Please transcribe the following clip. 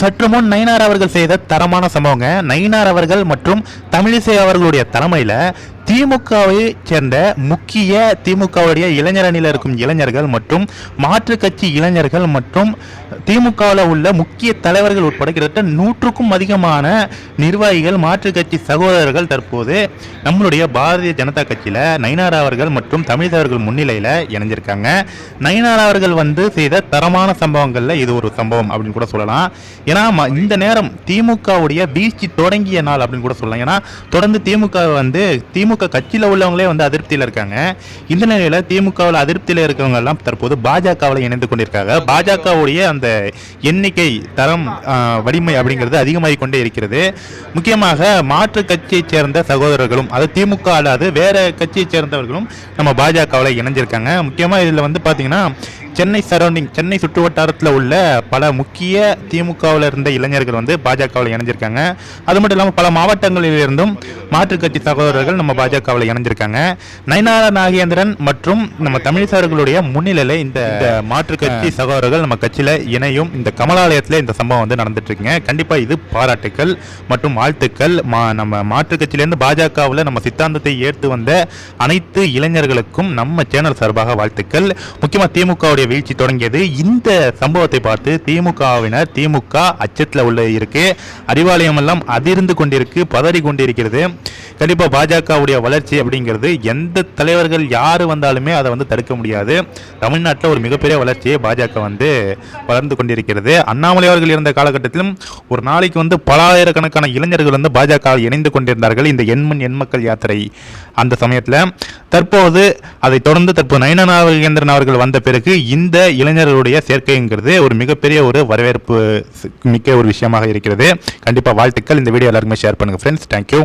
சற்று முன் நயினார் அவர்கள் செய்த தரமான சம்பவங்க. நயினார் அவர்கள் மற்றும் தமிழிசை அவர்களுடைய தலைமையில் திமுகவை சேர்ந்த முக்கிய திமுகவுடைய இளைஞர் அணியில் இருக்கும் இளைஞர்கள் மற்றும் மாற்றுக் கட்சி இளைஞர்கள் மற்றும் திமுகவில் உள்ள முக்கிய தலைவர்கள் உட்பட கிட்டத்தட்ட நூற்றுக்கும் அதிகமான நிர்வாகிகள் மாற்றுக் கட்சி சகோதரர்கள் தற்போது நம்மளுடைய பாரதிய ஜனதா கட்சியில் நயினார் அவர்கள் மற்றும் தமிழிசை அவர்கள் முன்னிலையில் இணைஞ்சிருக்காங்க. நயினார் அவர்கள் வந்து செய்த தரமான சம்பவங்களில் இது ஒரு சம்பவம் அப்படின்னு கூட சொல்லலாம். ஏன்னா ம- இந்த நேரம் திமுகவுடைய வீழ்ச்சி தொடங்கிய நாள் அப்படின்னு கூட சொல்லலாம். ஏன்னா தொடர்ந்து திமுக வந்து திமுக கட்சியில் உள்ளவங்களே வந்து அதிருப்தியில் இருக்காங்க. இந்த நிலையில் திமுகவில் அதிருப்தியில் இருக்கிறவங்க எல்லாம் தற்போது பாஜகவில் இணைந்து கொண்டிருக்காங்க. பாஜகவுடைய அந்த எண்ணிக்கை தரம் வலிமை அப்படிங்கிறது அதிகமாகி கொண்டே இருக்கிறது. முக்கியமாக மாற்று கட்சியைச் சேர்ந்த சகோதரர்களும் அது திமுக அல்லாது வேற கட்சியைச் சேர்ந்தவர்களும் நம்ம பாஜகவில் இணைஞ்சிருக்காங்க. முக்கியமாக இதில் வந்து பார்த்தீங்கன்னா சென்னை சரௌண்டிங் சென்னை சுற்று வட்டாரத்தில் உள்ள பல முக்கிய திமுகவில் இருந்த இளைஞர்கள் வந்து பாஜகவில் இணைஞ்சிருக்காங்க. அது மட்டும் இல்லாமல் பல மாவட்டங்களிலிருந்தும் மாற்றுக் கட்சி சகோதரர்கள் நம்ம பாஜகவில் இணைஞ்சிருக்காங்க. நயனார நாகேந்திரன் மற்றும் நம்ம தமிழிசார்களுடைய முன்னிலையில் இந்த இந்த மாற்றுக் கட்சி சகோதரர்கள் நம்ம கட்சியில் இணையும் இந்த கமலாலயத்தில் இந்த சம்பவம் வந்து நடந்துட்டு இருக்குங்க கண்டிப்பாக இது பாராட்டுக்கள் மற்றும் வாழ்த்துக்கள். மா நம்ம மாற்றுக் கட்சியிலேருந்து பாஜகவில் நம்ம சித்தாந்தத்தை ஏற்று வந்த அனைத்து இளைஞர்களுக்கும் நம்ம சேனல் சார்பாக வாழ்த்துக்கள். முக்கியமாக திமுகவுடைய வீழ்ச்சி தொடங்கியது. இந்த சம்பவத்தை பார்த்து திமுகவினர் திமுக அச்சத்தில் உள்ள இருக்கு அறிவாலயம் எல்லாம் அதிர்ந்து கொண்டிருக்கு பதறி கொண்டிருக்கிறது. கண்டிப்பாக பாஜகவுடைய வளர்ச்சி அப்படிங்கிறது எந்த தலைவர்கள் யார் வந்தாலுமே அதை வந்து தடுக்க முடியாது. தமிழ்நாட்டில் ஒரு மிகப்பெரிய வளர்ச்சியை பாஜக வந்து வளர்ந்து கொண்டிருக்கிறது. அண்ணாமலை அவர்கள் இருந்த காலகட்டத்திலும் ஒரு நாளைக்கு வந்து பல ஆயிரக்கணக்கான இளைஞர்கள் வந்து பாஜக இணைந்து கொண்டிருந்தார்கள். இந்த எண்மண் எண்மக்கள் யாத்திரை அந்த சமயத்தில். தற்போது அதை தொடர்ந்து தற்போது நயனாகேந்திரன் அவர்கள் வந்த பிறகு இந்த இளைஞர்களுடைய சேர்க்கைங்கிறது ஒரு மிகப்பெரிய ஒரு வரவேற்பு மிக்க ஒரு விஷயமாக இருக்கிறது. கண்டிப்பாக வாழ்த்துக்கள். இந்த வீடியோ எல்லாருக்குமே ஷேர் பண்ணுங்கள் ஃப்ரெண்ட்ஸ் தேங்க்யூ